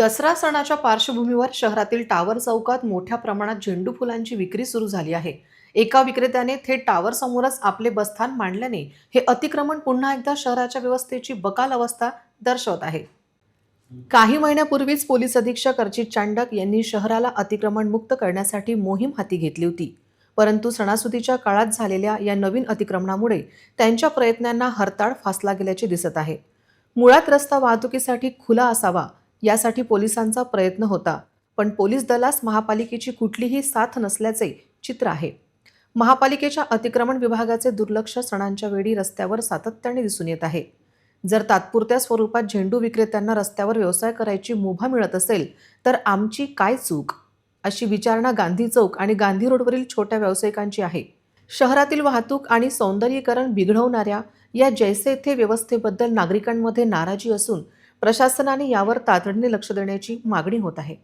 दसरा सणाच्या पार्श्वभूमीवर शहरातील टावर चौकात मोठ्या प्रमाणात झेंडू फुलांची विक्री सुरू झाली आहे. एका विक्रेत्याने थेट टावर समोरच आपले बस्थान मांडल्याने हे अतिक्रमण पुन्हा एकदा शहराच्या व्यवस्थेची बकाल अवस्था दर्शवत आहे. काही महिन्यापूर्वीच पोलीस अधीक्षक अर्जित चांडक यांनी शहराला अतिक्रमण मुक्त करण्यासाठी मोहीम हाती घेतली होती. परंतु सणासुदीच्या काळात झालेल्या या नवीन अतिक्रमणामुळे त्यांच्या प्रयत्नांना हरताळ फासला गेल्याचे दिसत आहे. मुळात रस्ता वाहतुकीसाठी खुला असावा यासाठी पोलिसांचा प्रयत्न होता. पण पोलीस दलास महापालिकेची कुठलीही साथ नसल्याचे चित्र आहे. महापालिकेच्या अतिक्रमण विभागाचे दुर्लक्ष सणांच्या वेळी रस्त्यावर सातत्याने दिसून येत आहे. जर तात्पुरत्या स्वरूपात झेंडू विक्रेत्यांना रस्त्यावर व्यवसाय करायची मुभा मिळत असेल तर आमची काय चूक? अशी विचारणा गांधी चौक आणि गांधी रोडवरील छोट्या व्यावसायिकांची आहे. शहरातील वाहतूक आणि सौंदर्यीकरण बिघडवणाऱ्या या जैसे थे व्यवस्थेबद्दल नागरिकांमध्ये नाराजी असून प्रशासनाने यावर तातडीने लक्ष देण्याची मागणी होत आहे.